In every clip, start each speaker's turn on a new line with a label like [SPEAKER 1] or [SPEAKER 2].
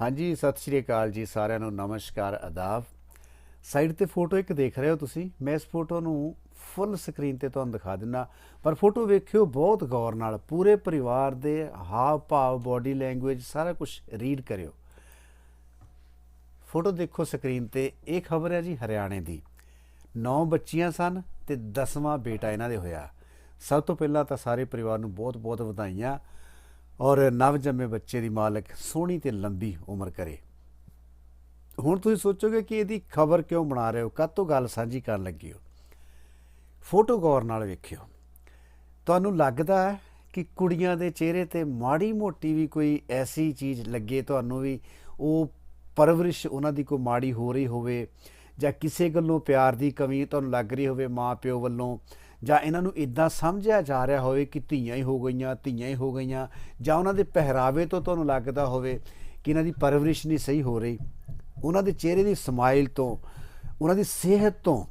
[SPEAKER 1] ਹਾਂਜੀ, ਸਤਿ ਸ਼੍ਰੀ ਅਕਾਲ ਜੀ ਸਾਰਿਆਂ ਨੂੰ, ਨਮਸਕਾਰ ਆਦਾਬ ਸਾਈਡ ਤੇ ਫੋਟੋ ਇੱਕ ਦੇਖ ਰਹੇ ਹੋ ਤੁਸੀਂ। ਮੈਂ ਇਸ ਫੋਟੋ ਨੂੰ ਫੁੱਲ ਸਕਰੀਨ ਤੇ ਤੁਹਾਨੂੰ ਦਿਖਾ ਦਿੰਨਾ। ਪਰ ਫੋਟੋ ਵੇਖਿਓ, ਬਹੁਤ ਗੌਰ ਨਾਲ, ਪੂਰੇ ਪਰਿਵਾਰ ਦੇ ਹਾਵ ਭਾਵ ਬਾਡੀ ਲੈਂਗੁਏਜ, ਸਾਰਾ ਕੁਝ ਰੀਡ ਕਰਿਓ। ਫੋਟੋ ਦੇਖੋ ਸਕਰੀਨ ਤੇ। ਇਹ ਖਬਰ ਹੈ ਜੀ ਹਰਿਆਣੇ ਦੀ। ਨੌ ਬੱਚੀਆਂ ਸਨ ਤੇ 10ਵਾਂ ਬੇਟਾ ਇਹਨਾਂ ਦੇ ਹੋਇਆ। ਸਭ ਤੋਂ ਪਹਿਲਾਂ ਤਾਂ ਸਾਰੇ ਪਰਿਵਾਰ ਨੂੰ ਬਹੁਤ-ਬਹੁਤ ਵਧਾਈਆਂ। ਔਰ ਨਵ ਜੰਮੇ ਬੱਚੇ ਦੀ ਮਾਲਕ ਸੋਹਣੀ ਤੇ ਲੰਬੀ ਉਮਰ ਕਰੇ। ਹੁਣ ਤੁਸੀਂ ਸੋਚੋਗੇ ਕਿ ਇਹਦੀ ਖਬਰ ਕਿਉਂ ਬਣਾ ਰਹੇ ਹੋ? ਕਦ ਤੋਂ ਗੱਲ ਸਾਂਝੀ ਕਰਨ ਲੱਗੇ ਹੋ? ਫੋਟੋ ਗੌਰ ਨਾਲ ਵੇਖਿਓ। ਤੁਹਾਨੂੰ ਲੱਗਦਾ ਹੈ ਕਿ ਕੁੜੀਆਂ ਦੇ ਚਿਹਰੇ ਤੇ ਮਾੜੀ ਮੋਟੀ ਵੀ ਕੋਈ ਐਸੀ ਚੀਜ਼ ਲੱਗੇ, ਤੁਹਾਨੂੰ ਵੀ ਉਹ ਪਰਵਰਿਸ਼ ਉਹਨਾਂ ਦੀ ਕੋਈ ਮਾੜੀ ਹੋ ਰਹੀ ਹੋਵੇ ਜਾਂ ਕਿਸੇ ਗੱਲੋਂ ਪਿਆਰ ਦੀ ਕਮੀ ਤੁਹਾਨੂੰ ਲੱਗ ਰਹੀ ਹੋਵੇ ਮਾਂ ਪਿਓ ਵੱਲੋਂ ਜਾਂ ਇਹਨਾਂ ਨੂੰ ਇਦਾਂ ਸਮਝਿਆ ਜਾ ਰਿਹਾ ਹੋਵੇ ਕਿ ਧੀਆਂ ਹੀ ਹੋ ਗਈਆਂ, ਧੀਆਂ ਹੀ ਹੋ ਗਈਆਂ, ਜਾਂ ਉਹਨਾਂ ਦੇ ਪਹਿਰਾਵੇ ਤੋਂ ਤੁਹਾਨੂੰ ਲੱਗਦਾ ਹੋਵੇ ਕਿ ਇਹਨਾਂ ਦੀ ਪਰਵਰਿਸ਼ ਨਹੀਂ ਸਹੀ ਹੋ ਰਹੀ, ਉਹਨਾਂ ਦੇ ਚਿਹਰੇ ਦੀ ਸਮਾਈਲ ਤੋਂ, ਉਹਨਾਂ ਦੀ ਸਿਹਤ ਤੋਂ,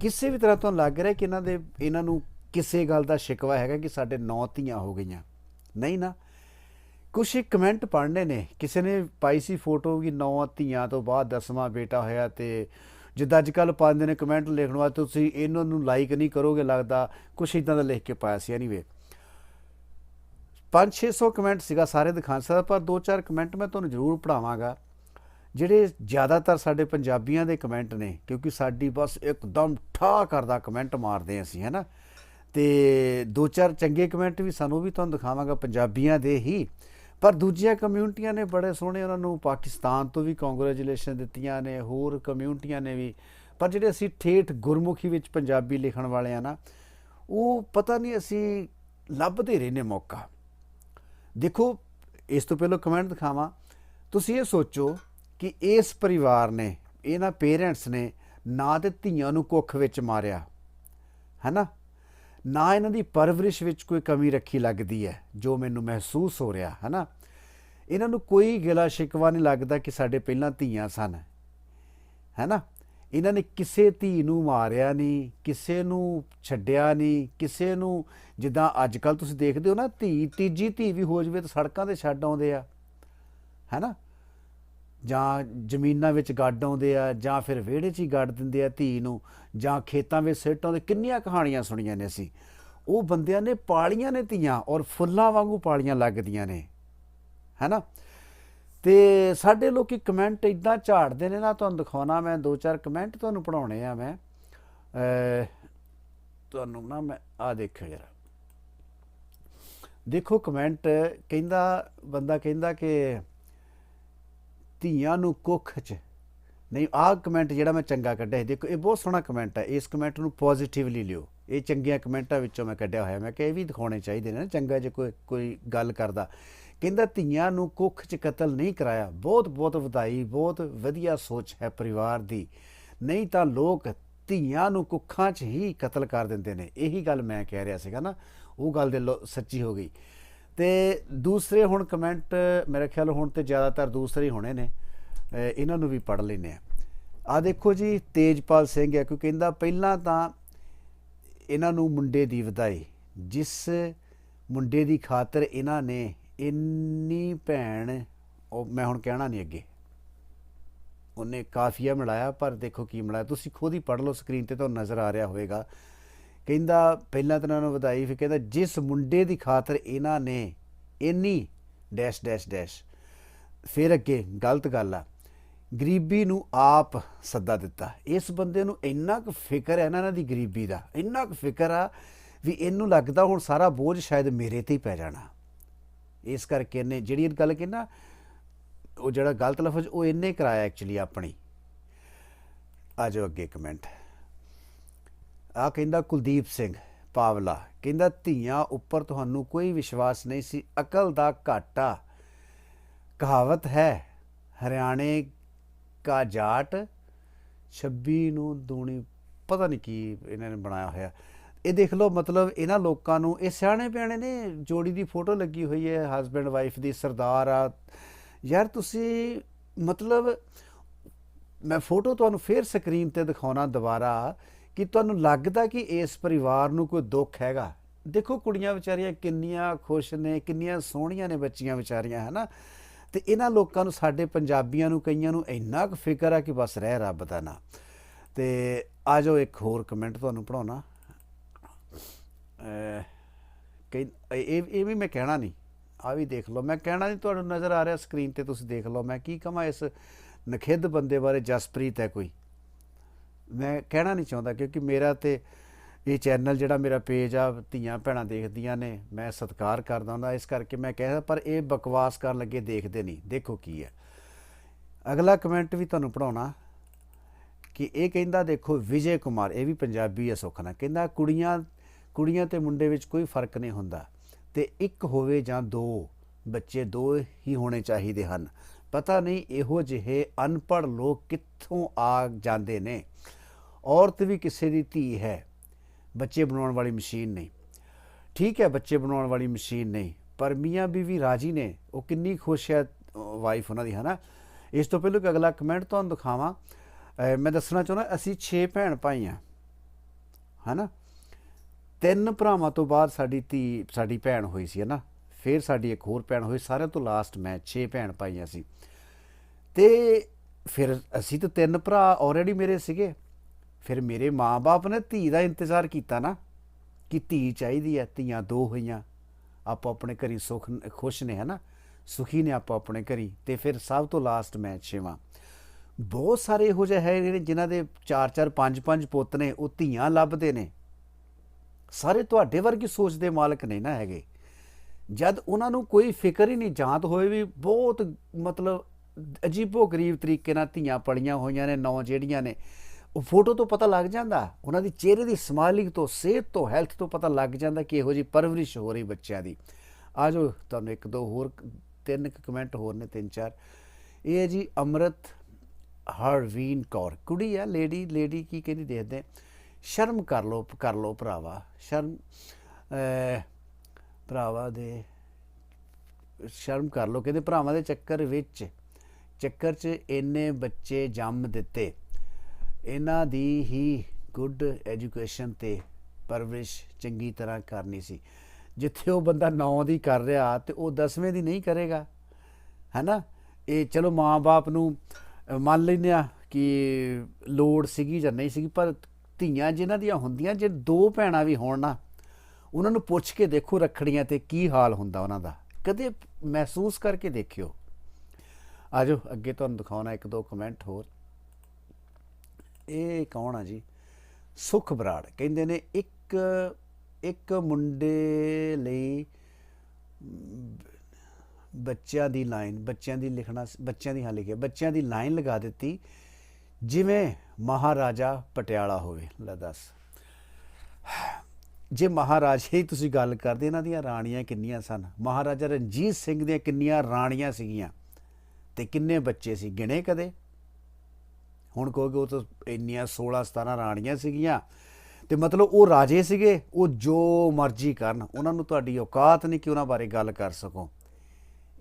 [SPEAKER 1] ਕਿਸੇ ਵੀ ਤਰ੍ਹਾਂ ਤੋਂ ਲੱਗ ਰਿਹਾ ਕਿ ਇਹਨਾਂ ਦੇ, ਇਹਨਾਂ ਨੂੰ ਕਿਸੇ ਗੱਲ ਦਾ ਸ਼ਿਕਵਾ ਹੈਗਾ ਕਿ ਸਾਡੇ ਨੌ ਧੀਆਂ ਹੋ ਗਈਆਂ। ਨਹੀਂ ਨਾ। ਕੁਛ ਇੱਕ ਕਮੈਂਟ ਪੜ੍ਹਨੇ ਨੇ। ਕਿਸੇ ਨੇ ਪਾਈ ਸੀ ਫੋਟੋ ਕਿ ਨੌ ਧੀਆਂ ਤੋਂ ਬਾਅਦ ਦਸਵਾਂ ਬੇਟਾ ਹੋਇਆ ਤੇ ਜਿੱਦਾਂ ਅੱਜ ਕੱਲ ਪਾਉਂਦੇ ਨੇ ਕਮੈਂਟ ਲਿਖਣ ਵਾਸਤੇ ਤੁਸੀਂ ਇਹਨਾਂ ਨੂੰ ਲਾਈਕ ਨਹੀਂ ਕਰੋਗੇ, ਲੱਗਦਾ ਕੁਛ ਇਦਾਂ ਦਾ ਲਿਖ ਕੇ ਪਾਇਆ ਸੀ ਐਨੀਵੇ 5-600 ਕਮੈਂਟ ਸੀਗਾ ਸਾਰੇ ਦਿਖਾ ਸਕਦਾ ਪਰ ਦੋ ਚਾਰ ਕਮੈਂਟ ਮੈਂ ਤੁਹਾਨੂੰ ਜ਼ਰੂਰ ਪੜਾਵਾਂਗਾ ਜਿਹੜੇ ਜ਼ਿਆਦਾਤਰ ਸਾਡੇ ਪੰਜਾਬੀਆਂ ਦੇ ਕਮੈਂਟ ਨੇ, ਕਿਉਂਕਿ ਸਾਡੀ ਬਸ ਇੱਕਦਮ ਠਾ ਕਰਦਾ ਕਮੈਂਟ ਮਾਰਦੇ ਅਸੀਂ, ਹੈਨਾ? ਤੇ ਦੋ ਚਾਰ ਚੰਗੇ ਕਮੈਂਟ ਵੀ ਸਾਨੂੰ ਵੀ ਤੁਹਾਨੂੰ ਦਿਖਾਵਾਂਗਾ, ਪੰਜਾਬੀਆਂ ਦੇ ਹੀ। ਪਰ ਦੂਜੀਆਂ ਕਮਿਊਨਿਟੀਆਂ ਨੇ ਬੜੇ ਸੋਹਣੇ ਉਹਨਾਂ ਨੂੰ ਪਾਕਿਸਤਾਨ ਤੋਂ ਵੀ ਕੰਗ੍ਰੈਚੁਲੇਸ਼ਨ ਦਿੱਤੀਆਂ ਨੇ, ਹੋਰ ਕਮਿਊਨਿਟੀਆਂ ਨੇ ਵੀ। ਪਰ ਜਿਹੜੇ ਅਸੀਂ ਠੇਠ ਗੁਰਮੁਖੀ ਵਿੱਚ ਪੰਜਾਬੀ ਲਿਖਣ ਵਾਲੇ ਆ ਨਾ, ਉਹ ਪਤਾ ਨਹੀਂ ਅਸੀਂ ਲੱਭਦੇ ਰਹਿੰਦੇ ਮੌਕਾ। ਦੇਖੋ, ਇਸ ਤੋਂ ਪਹਿਲਾਂ ਕਮੈਂਟ ਦਿਖਾਵਾਂ। ਤੁਸੀਂ ਇਹ ਸੋਚੋ ਕਿ ਇਸ ਪਰਿਵਾਰ ਨੇ, ਇਹਨਾਂ ਪੇਰੈਂਟਸ ਨੇ ਨਾ ਤੇ ਧੀਆਂ ਨੂੰ ਕੁੱਖ ਵਿੱਚ ਮਾਰਿਆ। ਹੈਨਾ ਨਾ ਇਹਨਾਂ ਦੀ ਪਰਵਰਿਸ਼ ਵਿੱਚ ਕੋਈ ਕਮੀ ਰੱਖੀ ਲੱਗਦੀ ਹੈ, ਜੋ ਮੈਨੂੰ ਮਹਿਸੂਸ ਹੋ ਰਿਹਾ ਹੈ ਨਾ ਇਹਨਾਂ ਨੂੰ ਕੋਈ ਗਿਲਾ ਸ਼ਿਕਵਾ ਨਹੀਂ ਲੱਗਦਾ ਕਿ ਸਾਡੇ ਪਹਿਲਾਂ ਧੀਆਂ ਸਨ ਹੈ ਨਾ ਇਹਨਾਂ ਨੇ ਕਿਸੇ ਧੀ ਨੂੰ ਮਾਰਿਆ ਨਹੀਂ, ਕਿਸੇ ਨੂੰ ਛੱਡਿਆ ਨਹੀਂ, ਕਿਸੇ ਨੂੰ ਜਿੱਦਾਂ ਅੱਜ ਕੱਲ ਤੁਸੀਂ ਦੇਖਦੇ ਹੋ ਨਾ, ਧੀ, ਤੀਜੀ ਧੀ ਵੀ ਹੋ ਜਵੇ ਤਾਂ ਸੜਕਾਂ ਤੇ ਛੱਡ ਆਉਂਦੇ ਆ, ਹੈਨਾ? ਜਾਂ ਜ਼ਮੀਨਾਂ ਵਿੱਚ ਗੱਡ ਆਉਂਦੇ ਆ, ਜਾਂ ਫਿਰ ਵਿਹੜੇ 'ਚ ਹੀ ਗੱਡ ਦਿੰਦੇ ਆ ਧੀ ਨੂੰ, ਜਾਂ ਖੇਤਾਂ ਵਿੱਚ ਸਿੱਟ ਆਉਂਦੇ ਕਿੰਨੀਆਂ ਕਹਾਣੀਆਂ ਸੁਣੀਆਂ ਨੇ ਅਸੀਂ। ਉਹ ਬੰਦਿਆਂ ਨੇ ਪਾਲੀਆਂ ਨੇ ਧੀਆਂ ਔਰ ਫੁੱਲਾਂ ਵਾਂਗੂ ਪਾਲੀਆਂ ਲੱਗਦੀਆਂ ਨੇ। ਹੈਨਾ? ਤੇ ਸਾਡੇ ਲੋਕੀ ਕਮੈਂਟ ਇਦਾਂ ਝਾੜਦੇ ਨੇ, ਨਾ ਤੁਹਾਨੂੰ ਦਿਖਾਉਣਾ ਮੈਂ, ਦੋ ਚਾਰ ਕਮੈਂਟ ਤੁਹਾਨੂੰ ਪੜਾਉਣੇ ਆ ਮੈਂ। ਤੁਹਾਨੂੰ ਨਾ ਮੈਂ ਆ ਦੇਖਿਓ ਜਰਾ। ਦੇਖੋ ਕਮੈਂਟ ਕਹਿੰਦਾ, ਬੰਦਾ ਕਹਿੰਦਾ ਕਿ ਧੀਆਂ ਨੂੰ ਕੁੱਖ 'ਚ। ਨਹੀਂ, ਆਹ ਕਮੈਂਟ ਜਿਹੜਾ ਮੈਂ ਚੰਗਾ ਕੱਢਿਆ ਸੀ। ਦੇਖੋ, ਇਹ ਬਹੁਤ ਸੋਹਣਾ ਕਮੈਂਟ ਹੈ। ਇਸ ਕਮੈਂਟ ਨੂੰ ਪੋਜ਼ਿਟਿਵਲੀ ਲਿਓ। ਇਹ ਚੰਗੀਆਂ ਕਮੈਂਟਾਂ ਵਿੱਚੋਂ ਮੈਂ ਕੱਢਿਆ ਹੋਇਆ। ਮੈਂ ਕਿ ਇਹ ਵੀ ਦਿਖਾਉਣੇ ਚਾਹੀਦੇ ਨੇ ਨਾ, ਚੰਗਾ ਜੇ ਕੋਈ ਕੋਈ ਗੱਲ ਕਰਦਾ। ਕਹਿੰਦਾ, ਧੀਆਂ ਨੂੰ ਕੁੱਖ 'ਚ ਕਤਲ ਨਹੀਂ ਕਰਾਇਆ। ਬਹੁਤ ਬਹੁਤ ਵਧਾਈ, ਬਹੁਤ ਵਧੀਆ ਸੋਚ ਹੈ ਪਰਿਵਾਰ ਦੀ। ਨਹੀਂ ਤਾਂ ਲੋਕ ਧੀਆਂ ਨੂੰ ਕੁੱਖਾਂ 'ਚ ਹੀ ਕਤਲ ਕਰ ਦਿੰਦੇ ਨੇ। ਇਹੀ ਗੱਲ ਮੈਂ ਕਹਿ ਰਿਹਾ ਸੀਗਾ ਨਾ। ਉਹ ਗੱਲ ਦੇ ਲੋ- ਸੱਚੀ ਹੋ ਗਈ। ਤੇ ਦੂਸਰੇ ਹੁਣ ਕਮੈਂਟ ਮੇਰੇ ਖਿਆਲ ਹੁਣ ਤੇ ਜ਼ਿਆਦਾਤਰ ਦੂਸਰੇ ਹੀ ਹੋਣੇ ਨੇ। ਇਹਨਾਂ ਨੂੰ ਵੀ ਪੜ ਲੈਨੇ ਆ ਆ ਦੇਖੋ ਜੀ, ਤੇਜਪਾਲ ਸਿੰਘ ਹੈ ਕੋਈ ਕਹਿੰਦਾ ਪਹਿਲਾਂ ਤਾਂ ਇਹਨਾਂ ਨੂੰ ਮੁੰਡੇ ਦੀ ਵਧਾਈ, ਜਿਸ ਮੁੰਡੇ ਦੀ ਖਾਤਰ ਇਹਨਾਂ ਨੇ ਇੰਨੀ ਭੈਣ, ਉਹ ਮੈਂ ਹੁਣ ਕਹਿਣਾ ਨਹੀਂ ਅੱਗੇ। ਉਹਨੇ ਕਾਫੀਆ ਮਿਲਾਇਆ, ਪਰ ਦੇਖੋ ਕੀ ਮਿਲਾਇਆ। ਤੁਸੀਂ ਖੁਦ ਹੀ ਪੜ ਲਓ, ਸਕਰੀਨ ਤੇ ਤੁਹਾਨੂੰ ਨਜ਼ਰ ਆ ਰਿਹਾ ਹੋਵੇਗਾ। ਕਹਿੰਦਾ ਪਹਿਲਾਂ ਤਾਂ ਇਹਨਾਂ ਨੂੰ ਵਧਾਈ, ਫਿਰ ਕਹਿੰਦਾ ਜਿਸ ਮੁੰਡੇ ਦੀ ਖਾਤਰ ਇਹਨਾਂ ਨੇ ਇੰਨੀ ਡੈਸ਼ ਡੈਸ਼ ਡੈਸ਼। ਫਿਰ ਅੱਗੇ ਗਲਤ ਗੱਲ ਆ। ਗਰੀਬੀ ਨੂੰ ਆਪ ਸੱਦਾ ਦਿੱਤਾ। ਇਸ ਬੰਦੇ ਨੂੰ ਇੰਨਾ ਕੁ ਫਿਕਰ ਹੈ ਨਾ ਇਹਨਾਂ ਦੀ ਗਰੀਬੀ ਦਾ। ਇੰਨਾ ਕੁ ਫਿਕਰ ਆ ਵੀ ਇਹਨੂੰ ਲੱਗਦਾ ਹੁਣ ਸਾਰਾ ਬੋਝ ਸ਼ਾਇਦ ਮੇਰੇ ਤੇ ਹੀ ਪੈ ਜਾਣਾ। ਇਸ ਕਰਕੇ ਇਹਨੇ ਜਿਹੜੀ ਇਹ ਗੱਲ ਕਹਿੰਦਾ ਉਹ ਜਿਹੜਾ ਗਲਤ ਲਫ਼ਜ਼, ਉਹ ਇਹਨੇ ਕਰਾਇਆ ਐਕਚੁਅਲੀ ਆਪਣੀ। ਆ ਜਾਓ ਅੱਗੇ ਕਮੈਂਟ ਆ ਕਹਿੰਦਾ ਕੁਲਦੀਪ ਸਿੰਘ ਪਾਵਲਾ, ਕਹਿੰਦਾ ਧੀਆਂ ਉੱਪਰ ਤੁਹਾਨੂੰ ਕੋਈ ਵਿਸ਼ਵਾਸ ਨਹੀਂ ਸੀ, ਅਕਲ ਦਾ ਘਾਟਾ ਕਹਾਵਤ ਹੈ, ਹਰਿਆਣੇ ਕਾ ਜਾਟ 26 ਨੂੰ ਦੂਣੀ, ਪਤਾ ਨਹੀਂ ਕੀ ਇਹਨਾਂ ਨੇ ਬਣਾਇਆ ਹੋਇਆ। ਇਹ ਦੇਖ ਲਓ, ਮਤਲਬ ਇਹਨਾਂ ਲੋਕਾਂ ਨੂੰ, ਇਹ ਸਿਆਣੇ ਪਿਆਣੇ ਨੇ, ਜੋੜੀ ਦੀ ਫੋਟੋ ਲੱਗੀ ਹੋਈ ਹੈ ਹਸਬੰਡ ਵਾਈਫ ਦੀ ਸਰਦਾਰ ਆ। ਯਾਰ ਤੁਸੀਂ ਮਤਲਬ ਮੈਂ ਫੋਟੋ ਤੁਹਾਨੂੰ ਫੇਰ ਸਕਰੀਨ ਤੇ ਦਿਖਾਉਣਾ ਦੁਬਾਰਾ। ਕਿ ਤੁਹਾਨੂੰ ਲੱਗਦਾ ਕਿ ਇਸ ਪਰਿਵਾਰ ਨੂੰ ਕੋਈ ਦੁੱਖ ਹੈਗਾ? ਦੇਖੋ, ਕੁੜੀਆਂ ਵਿਚਾਰੀਆਂ ਕਿੰਨੀਆਂ ਖੁਸ਼ ਨੇ, ਕਿੰਨੀਆਂ ਸੋਹਣੀਆਂ ਨੇ ਬੱਚੀਆਂ ਵਿਚਾਰੀਆਂ, ਹਨਾ? ਤੇ ਇਹਨਾਂ ਲੋਕਾਂ ਨੂੰ, ਸਾਡੇ ਪੰਜਾਬੀਆਂ ਨੂੰ, ਕਈਆਂ ਨੂੰ ਇੰਨਾ ਕੁ ਫਿਕਰ ਆ ਕਿ ਬਸ ਰਹਿ ਰੱਬ ਦਾ ਨਾਂ। ਤੇ ਆ ਜਾਓ ਇੱਕ ਹੋਰ ਕਮੈਂਟ ਤੁਹਾਨੂੰ ਪੜਾਉਣਾ ਕਈ, ਇਹ ਇਹ ਵੀ ਮੈਂ ਕਹਿਣਾ ਨਹੀਂ। ਆ ਵੀ ਦੇਖ ਲਓ। ਮੈਂ ਕਹਿਣਾ ਨਹੀਂ ਤੁਹਾਨੂੰ ਨਜ਼ਰ ਆ ਰਿਹਾ ਸਕਰੀਨ ਤੇ, ਤੁਸੀਂ ਦੇਖ ਲਓ। ਮੈਂ ਕੀ ਕਹਾਂ, ਇਸ ਨਖਿੱਧ ਬੰਦੇ ਬਾਰੇ ਜਸਪ੍ਰੀਤ ਹੈ ਕੋਈ। ਮੈਂ ਕਹਿਣਾ ਨਹੀਂ ਚਾਹੁੰਦਾ ਕਿਉਂਕਿ ਮੇਰਾ ਤੇ ਇਹ ਚੈਨਲ ਜਿਹੜਾ ਮੇਰਾ ਪੇਜ ਆ, ਧੀਆਂ ਭੈਣਾਂ ਦੇਖਦੀਆਂ ਨੇ, ਮੈਂ ਸਤਿਕਾਰ ਕਰਦਾ ਹੁੰਦਾ, ਇਸ ਕਰਕੇ ਮੈਂ ਕਹਿਆ ਪਰ ਇਹ ਬਕਵਾਸ ਕਰਨ ਲੱਗੇ ਦੇਖਦੇ ਨਹੀਂ, ਦੇਖੋ ਕੀ ਹੈ। ਅਗਲਾ ਕਮੈਂਟ ਵੀ ਤੁਹਾਨੂੰ ਪੜਾਉਣਾ ਕਿ ਇਹ ਕਹਿੰਦਾ ਦੇਖੋ ਵਿਜੇ ਕੁਮਾਰ, ਇਹ ਵੀ ਪੰਜਾਬੀ ਹੈ ਸੁਖਨਾ ਕਹਿੰਦਾ ਕੁੜੀਆਂ ਕੁੜੀਆਂ ਤੇ ਮੁੰਡੇ ਵਿੱਚ ਕੋਈ ਫ਼ਰਕ ਨਹੀਂ ਹੁੰਦਾ, ਤੇ ਇੱਕ ਹੋਵੇ ਜਾਂ ਦੋ, ਬੱਚੇ ਦੋ ਹੀ ਹੋਣੇ ਚਾਹੀਦੇ ਹਨ। ਪਤਾ ਨਹੀਂ ਇਹੋ ਜਿਹੇ ਅਨਪੜ੍ਹ ਲੋਕ ਕਿੱਥੋਂ ਆ ਜਾਂਦੇ ਨੇ। ਔਰਤ ਵੀ ਕਿਸੇ ਦੀ ਧੀ ਹੈ, ਬੱਚੇ ਬਣਾਉਣ ਵਾਲੀ ਮਸ਼ੀਨ ਨਹੀਂ। ਠੀਕ ਹੈ, ਬੱਚੇ ਬਣਾਉਣ ਵਾਲੀ ਮਸ਼ੀਨ ਨਹੀਂ, ਪਰ ਮੀਆਂ ਬੀਵੀ ਰਾਜੀ ਨੇ, ਉਹ ਕਿੰਨੀ ਖੁਸ਼ ਹੈ ਵਾਈਫ ਉਹਨਾਂ ਦੀ, ਹਨਾ? ਇਸ ਤੋਂ ਪਹਿਲਾਂ ਕਿ ਅਗਲਾ ਕਮੈਂਟ ਤੁਹਾਨੂੰ ਦਿਖਾਵਾਂ। ਮੈਂ ਦੱਸਣਾ ਚਾਹੁੰਦਾ, ਅਸੀਂ 6 ਭੈਣ ਭਾਈ ਆ ਹਨਾ? ਤਿੰਨ ਭਰਾਵਾਂ ਤੋਂ ਬਾਅਦ ਸਾਡੀ ਧੀ, ਸਾਡੀ ਭੈਣ ਹੋਈ ਸੀ, ਹਨਾ? ਫਿਰ ਸਾਡੀ ਇੱਕ ਹੋਰ ਭੈਣ ਹੋਈ, ਸਾਰਿਆਂ ਤੋਂ ਲਾਸਟ ਮੈਂ 6 ਭੈਣ ਪਾਈਆਂ ਸੀ। ਤੇ ਫਿਰ ਅਸੀਂ ਤਾਂ ਤਿੰਨ ਭਰਾ ਆਲਰੇਡੀ ਮੇਰੇ ਸੀਗੇ। ਫਿਰ ਮੇਰੇ ਮਾਪੇ ਨੇ ਧੀ ਦਾ ਇੰਤਜ਼ਾਰ ਕੀਤਾ ਨਾ, ਕਿ ਧੀ ਚਾਹੀਦੀ ਹੈ, ਧੀਆਂ ਦੋ ਹੋਈਆਂ, ਆਪੋ ਆਪਣੇ ਘਰੀ ਸੁਖ, ਖੁਸ਼ ਨੇ, ਹਨਾ? ਸੁਖੀ ਨੇ ਆਪੋ ਆਪਣੇ ਘਰੀ। ਤੇ ਫਿਰ ਸਭ ਤੋਂ ਲਾਸਟ ਮੈਂ ਛੇਵਾਂ। ਬਹੁਤ ਸਾਰੇ ਇਹੋ ਜਿਹੇ ਹੈ ਜਿਹੜੇ ਜਿਨ੍ਹਾਂ ਦੇ 4 4 5 5 ਪੁੱਤ ਨੇ, ਉਹ ਧੀਆਂ ਲੱਭਦੇ ਨੇ। ਸਾਰੇ ਤੁਹਾਡੇ ਵਰਗੀ ਸੋਚ ਦੇ ਮਾਲਕ ਨਹੀਂ ਨਾ ਹੈਗੇ। ਜਦ ਉਹਨਾਂ ਨੂੰ ਕੋਈ ਫਿਕਰ ਹੀ ਨਹੀਂ, ਜਾਂਤ ਹੋਏ ਵੀ ਬਹੁਤ ਮਤਲਬ ਅਜੀਬੋ ਗਰੀਬ ਤਰੀਕੇ ਨਾਲ ਧੀਆਂ ਪਲੀਆਂ ਹੋਈਆਂ ਨੇ, ਨੌ ਜਿਹੜੀਆਂ ਨੇ, ਉਹ ਫੋਟੋ ਤੋਂ ਪਤਾ ਲੱਗ ਜਾਂਦਾ। ਉਹਨਾਂ ਦੀ ਚਿਹਰੇ ਦੀ ਸਮਾਈਲਿੰਗ ਤੋਂ, ਸਿਹਤ ਤੋਂ, ਹੈਲਥ ਤੋਂ ਪਤਾ ਲੱਗ ਜਾਂਦਾ ਕਿ ਇਹੋ ਜੀ ਪਰਵਰਿਸ਼ ਹੋ ਰਹੀ ਬੱਚਿਆਂ ਦੀ। ਆ ਜਾਓ ਤੁਹਾਨੂੰ ਇੱਕ ਦੋ ਹੋਰ, ਤਿੰਨ ਕਮੈਂਟ ਹੋਰ ਨੇ, ਤਿੰਨ ਚਾਰ। ਇਹ ਹੈ ਜੀ ਅਮਰਤ ਹਰਵੀਨ ਕੌਰ। ਕੁੜੀ ਆ ਲੇਡੀ ਲੇਡੀ ਕੀ ਕਹਿੰਦੀ ਦੇਖਦੇ ਸ਼ਰਮ ਕਰ ਲੋ ਕਰ ਲੋ ਭਰਾਵਾ, ਸ਼ਰਮ। ਭਰਾਵਾ ਦੇ ਸ਼ਰਮ ਕਰ ਲੋ ਕਹਿੰਦੇ ਭਰਾਵਾਂ ਦੇ ਚੱਕਰ ਵਿੱਚ, ਚੱਕਰ 'ਚ ਇੰਨੇ ਬੱਚੇ ਜੰਮ ਦਿੱਤੇ। ਇਹਨਾਂ ਦੀ ਹੀ ਗੁੱਡ ਐਜੂਕੇਸ਼ਨ ਤੇ ਪਰਵਰਿਸ਼ ਚੰਗੀ ਤਰ੍ਹਾਂ ਕਰਨੀ ਸੀ। ਜਿੱਥੇ ਉਹ ਬੰਦਾ 9 ਦੀ ਕਰ ਰਿਹਾ ਤੇ ਉਹ 10ਵੇਂ ਦੀ ਨਹੀਂ ਕਰੇਗਾ, ਹੈਨਾ? ਇਹ ਚਲੋ ਮਾਂ-ਬਾਪ ਨੂੰ ਮੰਨ ਲੈਂਦੇ ਆ ਕਿ ਲੋੜ ਸੀਗੀ ਜਾਂ ਨਹੀਂ ਸੀਗੀ, ਪਰ ਧੀਆਂ ਜਿਨ੍ਹਾਂ ਦੀਆਂ ਹੁੰਦੀਆਂ, ਜੇ ਦੋ ਭੈਣਾਂ ਵੀ ਹੋਣ ਨਾ ਉਹਨਾਂ ਨੂੰ ਪੁੱਛ ਕੇ ਦੇਖੋ ਰੱਖੜੀਆਂ ਤੇ ਕੀ ਹਾਲ ਹੁੰਦਾ ਉਹਨਾਂ ਦਾ। ਕਦੇ ਮਹਿਸੂਸ ਕਰਕੇ ਦੇਖਿਓ। ਆਜੋ, ਅੱਗੇ ਤੁਹਾਨੂੰ ਦਿਖਾਉਣਾ ਇੱਕ ਦੋ ਕਮੈਂਟ ਹੋਰ। ਇਹ ਕੌਣ ਆ ਜੀ? ਸੁਖ ਬਰਾੜ। ਕਹਿੰਦੇ ਨੇ ਇੱਕ ਇੱਕ ਮੁੰਡੇ ਲਈ ਬੱਚਿਆਂ ਦੀ ਲਾਈਨ ਬੱਚਿਆਂ ਦੀ ਲਿਖਣਾ, ਬੱਚਿਆਂ ਦੀ ਹਾਂ ਲਿਖਿਆ ਬੱਚਿਆਂ ਦੀ ਲਾਈਨ ਲਗਾ ਦਿੱਤੀ, ਜਿਵੇਂ ਮਹਾਰਾਜਾ ਪਟਿਆਲਾ ਹੋਵੇ। ਲੈ ਦੱਸ। ਜੇ ਮਹਾਰਾਜੇ ਹੀ ਤੁਸੀਂ ਗੱਲ ਕਰਦੇ, ਇਹਨਾਂ ਦੀਆਂ ਰਾਣੀਆਂ ਕਿੰਨੀਆਂ ਸਨ? ਮਹਾਰਾਜਾ ਰਣਜੀਤ ਸਿੰਘ ਦੀਆਂ ਕਿੰਨੀਆਂ ਰਾਣੀਆਂ ਸੀਗੀਆਂ? ਤੇ ਕਿੰਨੇ ਬੱਚੇ ਸੀ? ਗਿਣੇ ਕਦੇ? ਹੁਣ ਕਹੋਗੇ ਉਹ ਤਾਂ ਇੰਨੀਆਂ 16 17 ਰਾਣੀਆਂ ਸੀਗੀਆਂ। ਤੇ ਮਤਲਬ ਉਹ ਰਾਜੇ ਸੀਗੇ, ਉਹ ਜੋ ਮਰਜ਼ੀ ਕਰਨ। ਉਹਨਾਂ ਨੂੰ ਤੁਹਾਡੀ ਔਕਾਤ ਨਹੀਂ ਕਿ ਉਹਨਾਂ ਬਾਰੇ ਗੱਲ ਕਰ ਸਕੋ।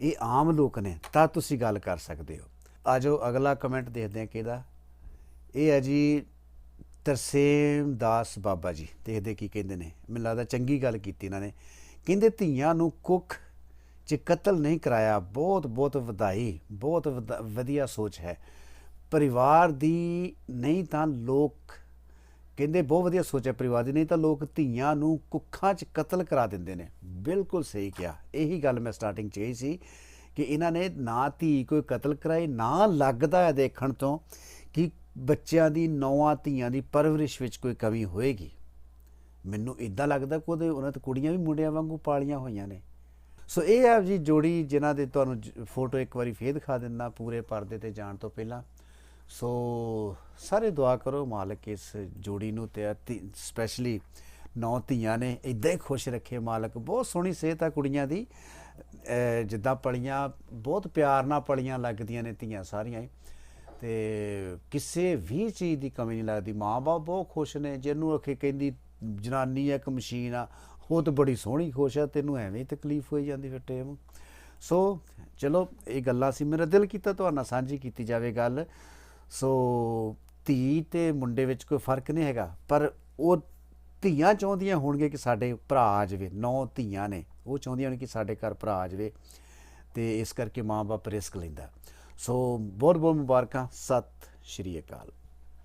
[SPEAKER 1] ਇਹ ਆਮ ਲੋਕ ਨੇ, ਤਾਂ ਤੁਸੀਂ ਗੱਲ ਕਰ ਸਕਦੇ ਹੋ। ਆਜੋ ਅਗਲਾ ਕਮੈਂਟ ਦੇਖਦੇ ਹਾਂ ਕਿਹਦਾ। ਇਹ ਹੈ ਜੀ ਤਰਸੇਮ ਦਾਸ ਬਾਬਾ ਜੀ, ਦੇਖਦੇ ਕੀ ਕਹਿੰਦੇ ਨੇ। ਮੈਨੂੰ ਲੱਗਦਾ ਚੰਗੀ ਗੱਲ ਕੀਤੀ ਇਹਨਾਂ ਨੇ। ਕਹਿੰਦੇ ਧੀਆਂ ਨੂੰ ਕੁੱਖ ਚ ਕਤਲ ਨਹੀਂ ਕਰਾਇਆ, ਬਹੁਤ ਬਹੁਤ ਵਧਾਈ, ਬਹੁਤ ਵਧ- ਵਧੀਆ ਸੋਚ ਹੈ। ਪਰਿਵਾਰ ਦੀ ਨਹੀਂ ਤਾਂ ਲੋਕ, ਕਹਿੰਦੇ ਬਹੁਤ ਵਧੀਆ ਸੋਚ ਹੈ ਪਰਿਵਾਰ ਦੀ, ਨਹੀਂ ਤਾਂ ਲੋਕ ਧੀਆਂ ਨੂੰ ਕੁੱਖਾਂ 'ਚ ਕਤਲ ਕਰਾ ਦਿੰਦੇ ਨੇ। ਬਿਲਕੁਲ ਸਹੀ ਕਿਹਾ। ਇਹੀ ਗੱਲ ਮੈਂ ਸਟਾਰਟਿੰਗ 'ਚ ਕਹੀ ਸੀ ਕਿ ਇਹਨਾਂ ਨੇ ਨਾ ਧੀ ਕੋਈ ਕਤਲ ਕਰਾਈ, ਨਾ ਲੱਗਦਾ ਹੈ ਦੇਖਣ ਤੋਂ ਕਿ ਬੱਚਿਆਂ ਦੀ ਨੌਵਾਂ ਧੀਆਂ ਦੀ ਪਰਵਰਿਸ਼ ਵਿੱਚ ਕੋਈ ਕਮੀ ਹੋਏਗੀ? ਮੈਨੂੰ ਇਦਾਂ ਲੱਗਦਾ ਕਿ ਉਹਦੇ ਉਹਨਾਂ ਤੇ ਕੁੜੀਆਂ ਵੀ ਮੁੰਡਿਆਂ ਵਾਂਗੂ ਪਾਲੀਆਂ ਹੋਈਆਂ ਨੇ। ਸੋ ਇਹ ਆ ਜੀ ਜੋੜੀ ਜਿਨ੍ਹਾਂ ਦੇ ਤੁਹਾਨੂੰ ਫੋਟੋ ਇੱਕ ਵਾਰੀ ਫੇਰ ਦਿਖਾ ਦਿੰਦਾ ਪੂਰੇ ਪਰਦੇ ਤੇ ਜਾਣ ਤੋਂ ਪਹਿਲਾਂ। ਸੋ ਸਾਰੇ ਦੁਆ ਕਰੋ ਮਾਲਕ ਇਸ ਜੋੜੀ ਨੂੰ ਤੇ ਸਪੈਸ਼ਲੀ ਨੌ ਧੀਆਂ ਨੇ ਇਦਾਂ ਹੀ ਖੁਸ਼ ਰੱਖੇ ਮਾਲਕ। ਬਹੁਤ ਸੋਹਣੀ ਸਿਹਤ ਆ ਕੁੜੀਆਂ ਦੀ। ਜਿੱਦਾਂ ਪਲੀਆਂ, ਬਹੁਤ ਪਿਆਰ ਨਾਲ ਪਲੀਆਂ ਲੱਗਦੀਆਂ ਨੇ ਧੀਆਂ ਸਾਰੀਆਂ ਹੀ। ਤੇ ਕਿਸੇ ਵੀ ਚੀਜ਼ ਦੀ ਕਮੀ ਨਹੀਂ ਲੱਗਦੀ। ਮਾਂ-ਬਾਪ ਬਹੁਤ ਖੁਸ਼ ਨੇ, ਜਿਹਨੂੰ ਅਖੇ ਕਹਿੰਦੀ ਜਨਾਨੀ ਆ, ਇੱਕ ਮਸ਼ੀਨ ਆ, ਉਹ ਤਾਂ ਬੜੀ ਸੋਹਣੀ ਖੁਸ਼ ਆ, ਤੈਨੂੰ ਐਵੇਂ ਹੀ ਤਕਲੀਫ ਹੋਈ ਜਾਂਦੀ ਫਿਰ ਟੇਮ ਸੋ ਚਲੋ, ਇਹ ਗੱਲਾਂ ਸੀ। ਮੇਰਾ ਦਿਲ ਕੀਤਾ ਤੁਹਾਡੇ ਨਾਲ ਸਾਂਝੀ ਕੀਤੀ ਜਾਵੇ ਗੱਲ। ਸੋ ਧੀ ਤੇ ਮੁੰਡੇ ਵਿੱਚ ਕੋਈ ਫ਼ਰਕ ਨਹੀਂ ਹੈਗਾ, ਪਰ ਉਹ ਧੀਆਂ ਚਾਹੁੰਦੀਆਂ ਹੋਣਗੇ ਕਿ ਸਾਡੇ ਭਰਾ ਆ ਜਾਵੇ। ਨੌ ਧੀਆਂ ਨੇ, ਉਹ ਚਾਹੁੰਦੀਆਂ ਨੇ ਕਿ ਸਾਡੇ ਘਰ ਭਰਾ ਆ ਜਾਵੇ ਤੇ ਇਸ ਕਰਕੇ ਮਾਂ-ਬਾਪ ਰਿਸਕ ਲੈਂਦਾ। ਸੋ ਬਹੁਤ ਬਹੁਤ ਮੁਬਾਰਕਾਂ ਸਤਿ ਸ਼੍ਰੀ ਅਕਾਲ।